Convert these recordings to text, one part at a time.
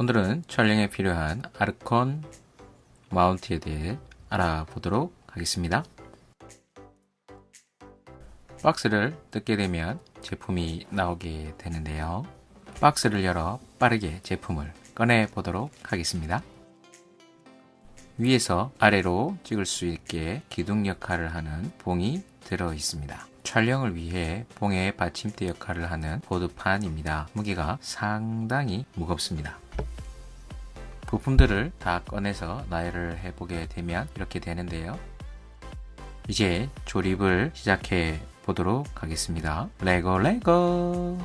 오늘은 촬영에 필요한 아르콘 마운트에 대해 알아보도록 하겠습니다. 박스를 뜯게 되면 제품이 나오게 되는데요. 박스를 열어 빠르게 제품을 꺼내 보도록 하겠습니다. 위에서 아래로 찍을 수 있게 기둥 역할을 하는 봉이 들어 있습니다. 촬영을 위해 봉의 받침대 역할을 하는 보드판입니다. 무게가 상당히 무겁습니다. 부품들을 다 꺼내서 나열을 해보게 되면 이렇게 되는데요. 이제 조립을 시작해 보도록 하겠습니다. 레고 레고!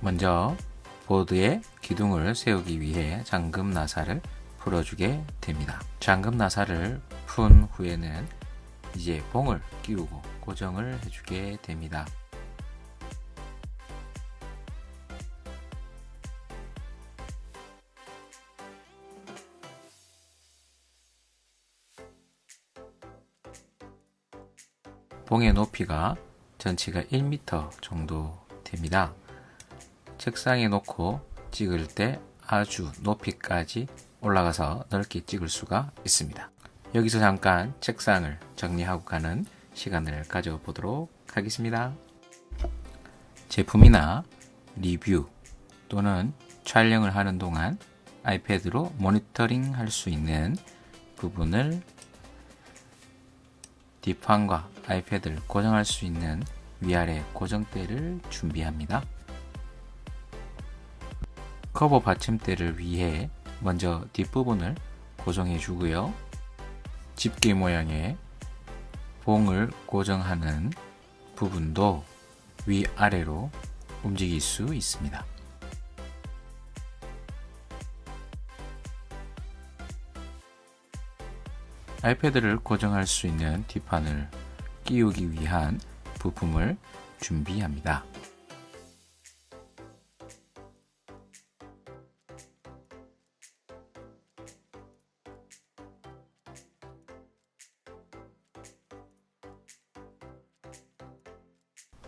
먼저 보드에 기둥을 세우기 위해 잠금 나사를 풀어주게 됩니다. 잠금 나사를 푼 후에는 이제 봉을 끼우고 고정을 해주게 됩니다. 봉의 높이가 전체가 1m 정도 됩니다. 책상에 놓고 찍을 때 아주 높이까지 올라가서 넓게 찍을 수가 있습니다. 여기서 잠깐 책상을 정리하고 가는 시간을 가져보도록 하겠습니다. 제품이나 리뷰 또는 촬영을 하는 동안 아이패드로 모니터링 할 수 있는 부분을 뒷판과 아이패드를 고정할 수 있는 위아래 고정대를 준비합니다. 커버 받침대를 위해 먼저 뒷부분을 고정해 주고요. 집게 모양의 봉을 고정하는 부분도 위아래로 움직일 수 있습니다. 아이패드를 고정할 수 있는 뒷판을 끼우기 위한 부품을 준비합니다.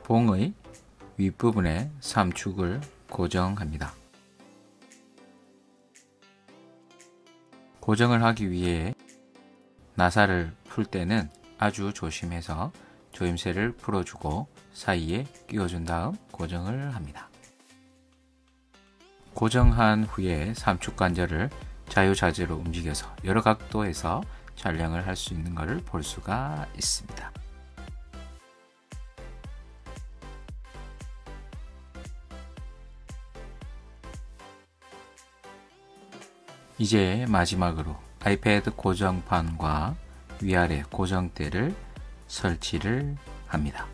봉의 윗부분에 3축을 고정합니다. 고정을 하기 위해 나사를 풀 때는 아주 조심해서 조임새를 풀어주고 사이에 끼워준 다음 고정을 합니다. 고정한 후에 삼축 관절을 자유자재로 움직여서 여러 각도에서 촬영을 할 수 있는 것을 볼 수가 있습니다. 이제 마지막으로 아이패드 고정판과 위아래 고정대를 설치를 합니다.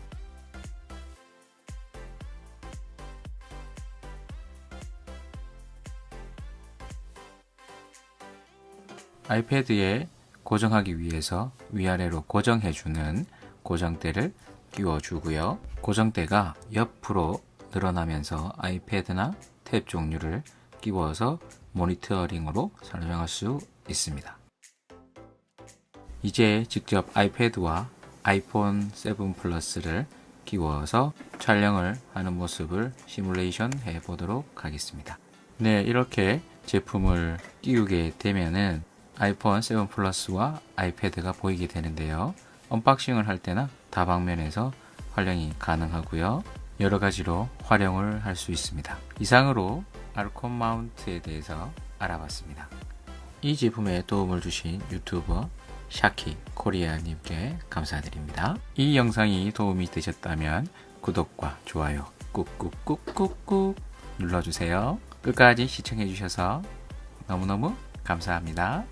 아이패드에 고정하기 위해서 위아래로 고정해주는 고정대를 끼워주고요. 고정대가 옆으로 늘어나면서 아이패드나 탭 종류를 끼워서 모니터링으로 설명할 수 있습니다. 이제 직접 아이패드와 아이폰 7 플러스를 끼워서 촬영을 하는 모습을 시뮬레이션 해 보도록 하겠습니다. 네, 이렇게 제품을 끼우게 되면은 아이폰 7 플러스와 아이패드가 보이게 되는데요. 언박싱을 할 때나 다방면에서 활용이 가능하고요. 여러 가지로 활용을 할 수 있습니다. 이상으로 알콘 마운트에 대해서 알아봤습니다. 이 제품에 도움을 주신 유튜버 샤키 코리아님께 감사드립니다. 이 영상이 도움이 되셨다면 구독과 좋아요 꾹꾹꾹꾹꾹 눌러주세요. 끝까지 시청해주셔서 너무너무 감사합니다.